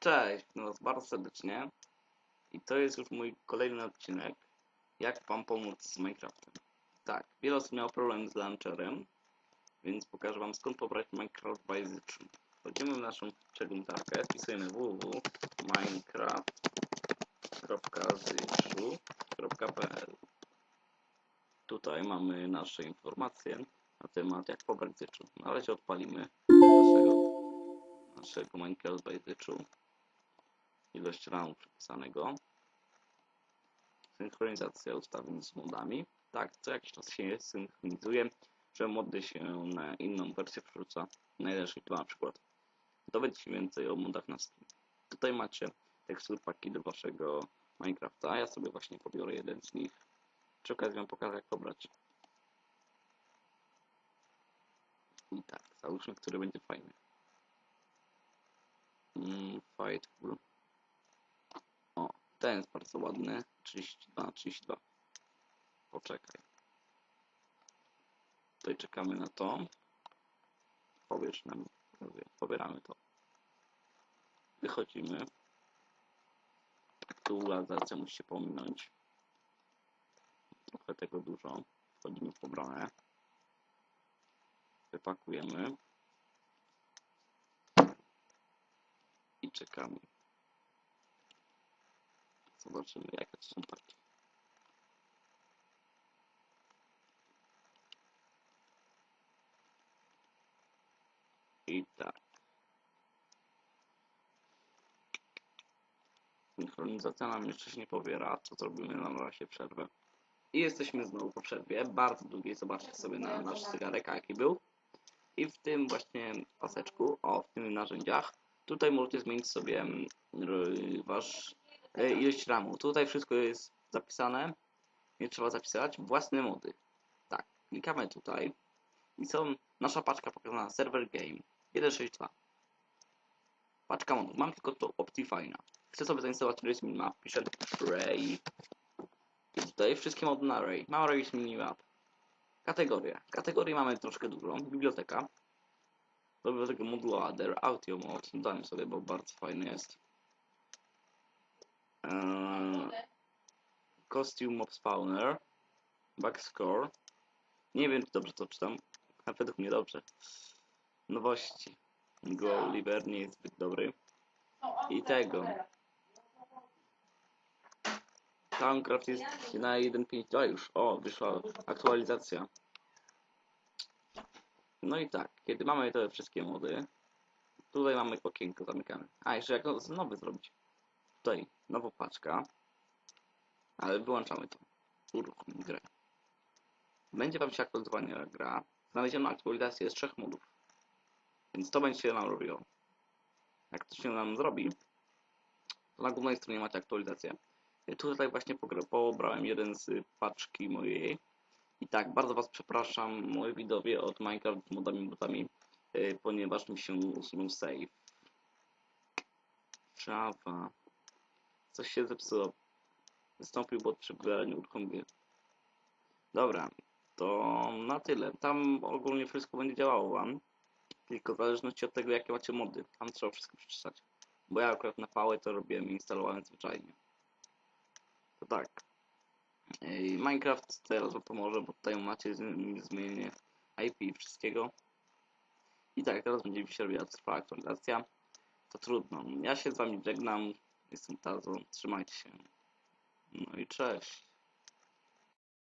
Cześć, no was bardzo serdecznie. I to jest już mój kolejny odcinek. Jak wam pomóc z Minecraftem. Tak, wiele osób miało problem z launcherem, więc pokażę wam skąd pobrać Minecraft by Zyczu. Wchodzimy w naszą przeglądarkę, wpisujemy www.minecraft.zyczu.pl Tutaj mamy nasze informacje na temat jak pobrać Zyczu. Na razie odpalimy naszego, naszego Minecraft by Zyczu ilość RAMu przypisanego. Synchronizacja ustawień z modami. Tak, co jakiś czas się synchronizuje, że mody się na inną wersję przerzuca. Na 1.6.2 na przykład. Dowiedzcie się więcej o modach na Steam. Tutaj macie tekstur paki do waszego Minecrafta. Ja sobie właśnie pobiorę jeden z nich. Przy okazji wam pokażę jak pobrać. I tak, załóżmy, który będzie fajny. Mm, Fightful. Ten jest bardzo ładny. 32 na 32. Poczekaj. Tutaj czekamy na to. Pobierz nam. Pobieramy to. Wychodzimy. Aktualizacja musi się pominąć. Trochę tego dużo. Wchodzimy w pobranę. Wypakujemy. I czekamy. Zobaczymy jakie to są takie. I tak. Synchronizacja nam jeszcze się nie pobiera, to zrobimy na razie przerwę. I jesteśmy znowu po przerwie, bardzo długiej, zobaczcie sobie na nasz zegarek, jaki był. I w tym właśnie paseczku, o, w tym narzędziach, tutaj możecie zmienić sobie mm, wasz ilość RAMu. Tutaj wszystko jest zapisane. Nie trzeba zapisywać. Własne mody. Tak, klikamy tutaj. I są nasza paczka pokazana server game 1.6.2. Paczka modów. Mam tylko to Optifine. Chcę sobie zainstalować Race Minimap. Piszę Ray. I tutaj wszystkie mody na Ray. Mam Race Minimap. Kategorie. Kategorii mamy troszkę dużo. Biblioteka. Do biblioteki moduł Other. Audio Mod. Dałem sobie, bo bardzo fajny jest. Eee, Costume Mob Spawner, Backscore. Nie wiem, czy dobrze to czytam, a według mnie dobrze. Nowości. Go Oliver nie jest zbyt dobry. I tego. Towncraft jest na 1.5.2 już. O, wyszła aktualizacja. No i tak, kiedy mamy te wszystkie mody, tutaj mamy okienko, zamykamy. A, jeszcze jak no- nowy zrobić. Tutaj nowa paczka. Ale wyłączamy to. Uruchom grę. Będzie wam się aktualizowana gra. Znaleziono aktualizację z trzech modów. Więc to będzie się nam robiło. Jak to się nam zrobi, to na głównej stronie macie aktualizację. Ja Tutaj właśnie pobrałem jeden z paczki mojej. I tak, bardzo was przepraszam, moi widowie, od Minecraft z modami botami, yy, ponieważ mi się usunął save. Java. Coś się zepsuło. Wystąpił bot przy pobieraniu uruchomu gry. Dobra, to na tyle. Tam ogólnie wszystko będzie działało wam. Tylko w zależności od tego, jakie macie mody. Tam trzeba wszystko przeczytać. Bo ja akurat na pałę to robiłem instalowałem zwyczajnie. To tak. Minecraft teraz wam pomoże, bo tutaj macie zmienienie IP i wszystkiego. I tak, teraz będzie mi się robiła trwała aktualizacja. To trudno. Ja się z wami żegnam. Jestem Tazo. Trzymajcie się. No i cześć.